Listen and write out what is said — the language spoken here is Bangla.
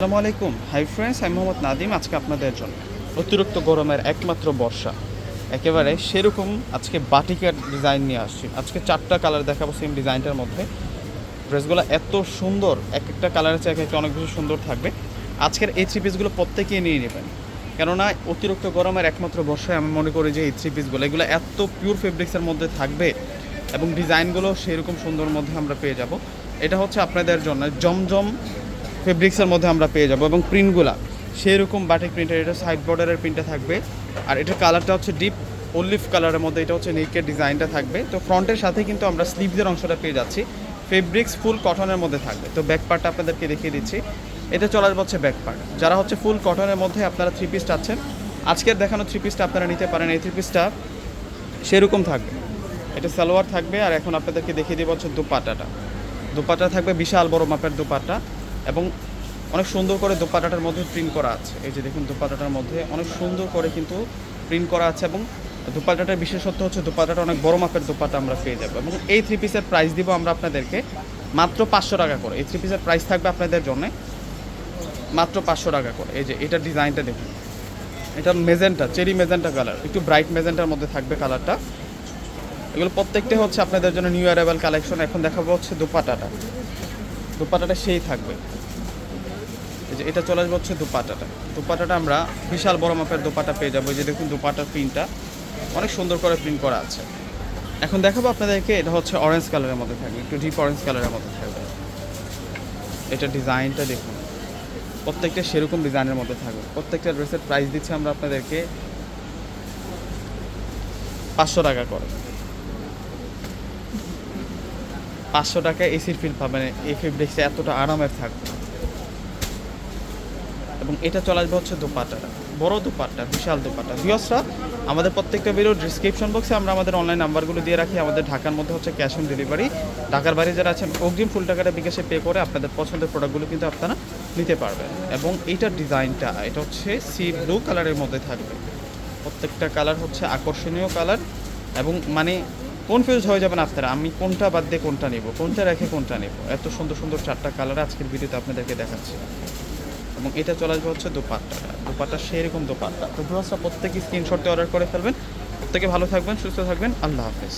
আসসালামু আলাইকুম। হাই ফ্রেন্ডস আমি মোহাম্মদ নাদিম আজকে আপনাদের জন্য। অতিরিক্ত গরমের একমাত্র বর্ষা। একেবারে সেরকম আজকে বাটিকার ডিজাইন নিয়ে আসছি। আজকে চারটা কালার দেখাবো সেম ডিজাইনটার মধ্যে। ড্রেসগুলো এত সুন্দর এক একটা কালারের চেয়ে এক অনেক বেশি সুন্দর থাকবে। আজকের এই থ্রি পিসগুলো প্রত্যেকেই নিয়ে নেবেন। কেননা অতিরিক্ত গরমের একমাত্র বর্ষায় আমি মনে করি যে এই থ্রি পিসগুলো এগুলো এত পিওর ফেব্রিক্সের মধ্যে থাকবে এবং ডিজাইনগুলো সেরকম সুন্দর মধ্যে আমরা পেয়ে যাব। এটা হচ্ছে আপনাদের জন্য জমজম ফেব্রিক্সের মধ্যে আমরা পেয়ে যাব এবং প্রিন্টগুলা সেই রকম বাটিক প্রিন্টের এটা সাইড বর্ডারের প্রিন্টটা থাকবে। আর এটার কালারটা হচ্ছে ডিপ অলিভ কালারের মধ্যে, এটা হচ্ছে নেকের ডিজাইনটা থাকবে। তো ফ্রন্টের সাথে কিন্তু আমরা স্লিভসের অংশটা পেয়ে যাচ্ছি। ফেব্রিক্স ফুল কটনের মধ্যে থাকবে। তো ব্যাক পার্টটা আপনাদেরকে দেখিয়ে দিচ্ছি। এটা চলার হচ্ছে ব্যাক পার্ট যারা হচ্ছে ফুল কটনের মধ্যে আপনারা থ্রি পিস চাচ্ছেন, আজকের দেখানো থ্রি পিসটা আপনারা নিতে পারেন। এই থ্রি পিসটা সেরকম থাকবে। এটা সালোয়ার থাকবে। আর এখন আপনাদেরকে দেখিয়ে দিব হচ্ছে দুপাটাটা। দুপাটা থাকবে বিশাল বড় মাপের দুপাটা। এবং অনেক সুন্দর করে দোপাটাটার মধ্যে প্রিন্ট করা আছে। এই যে দেখুন দোপাটাটার মধ্যে অনেক সুন্দর করে কিন্তু প্রিন্ট করা আছে এবং দোপাটাটার বিশেষত্ব হচ্ছে দোপাটাটা অনেক বড় মাপের দোপাটা আমরা পেয়ে যাব এবং এই থ্রি পিসের প্রাইস দিব আমরা আপনাদেরকে মাত্র পাঁচশো টাকা করে। এই থ্রি পিসের প্রাইস থাকবে আপনাদের জন্য মাত্র পাঁচশো টাকা করে। এই যে এটার ডিজাইনটা দেখুন। এটা মেজেন্টা চেরি মেজেন্টা কালার একটু ব্রাইট মেজেন্টার মধ্যে থাকবে কালারটা এগুলো প্রত্যেকটা হচ্ছে আপনাদের জন্য নিউ অ্যারাইভাল কালেকশন এখন দেখাবো হচ্ছে দুপাটাটা দুপাটাটা সেই থাকবে। যে এটা চলে আসবে হচ্ছে দুপাটাটা। দুপাটাটা আমরা বিশাল বড় মাপের দুপাটা পেয়ে যাব। যে দেখুন দুপাটার প্রিন্টটা, অনেক সুন্দর করে প্রিন্ট করা আছে। এখন দেখাবো আপনাদেরকে, এটা হচ্ছে অরেঞ্জ কালারের মধ্যে থাকবে, একটু ডিপ অরেঞ্জ কালারের মধ্যে থাকবে। এটা ডিজাইনটা দেখুন, প্রত্যেকটা সেরকম ডিজাইনের মধ্যে থাকবে। প্রত্যেকটা ড্রেসের প্রাইস দিচ্ছি আমরা আপনাদেরকে পাঁচশো টাকা করে। পাঁচশো টাকায় এসির ফিল পাবেন এই ফেব্রিক্সে এতটা আরামের থাকবে। এবং এটা চলে আসবে হচ্ছে দোপাট্টাটা বড় দোপাট্টা, বিশাল দোপাট্টা। ভিওসরা আমাদের প্রত্যেকটা ভিডিও ডিসক্রিপশন বক্সে আমরা আমাদের অনলাইন নাম্বারগুলো দিয়ে রাখি। আমাদের ঢাকার মধ্যে হচ্ছে ক্যাশ অন ডেলিভারি ঢাকার বাইরে যারা আছেন, অগ্রিম ফুল টাকাটা বিকাশে পে করে আপনাদের পছন্দের প্রোডাক্টগুলো কিন্তু আপনারা নিতে পারবেন। এবং এইটার ডিজাইনটা এটা হচ্ছে সি ব্লু কালারের মধ্যে থাকবে। প্রত্যেকটা কালার হচ্ছে আকর্ষণীয় কালার এবং মানে কনফিউজ হয়ে যাবেন আপনারা, আমি কোনটা বাদ দিয়ে কোনটা নেব, কোনটা রেখে কোনটা নেব। এত সুন্দর সুন্দর চারটা কালার আজকের ভিডিওতে আপনাদেরকে দেখাচ্ছি। এবং এটা চলে আসবে হচ্ছে দোপাট্টাটা দোপাট্টা সেরকম দোপাট্টা। তো ভিউয়ার্সরা প্রত্যেকে স্ক্রিনশটে অর্ডার করে ফেলবেন। প্রত্যেকে ভালো থাকবেন, সুস্থ থাকবেন। আল্লাহ হাফেজ।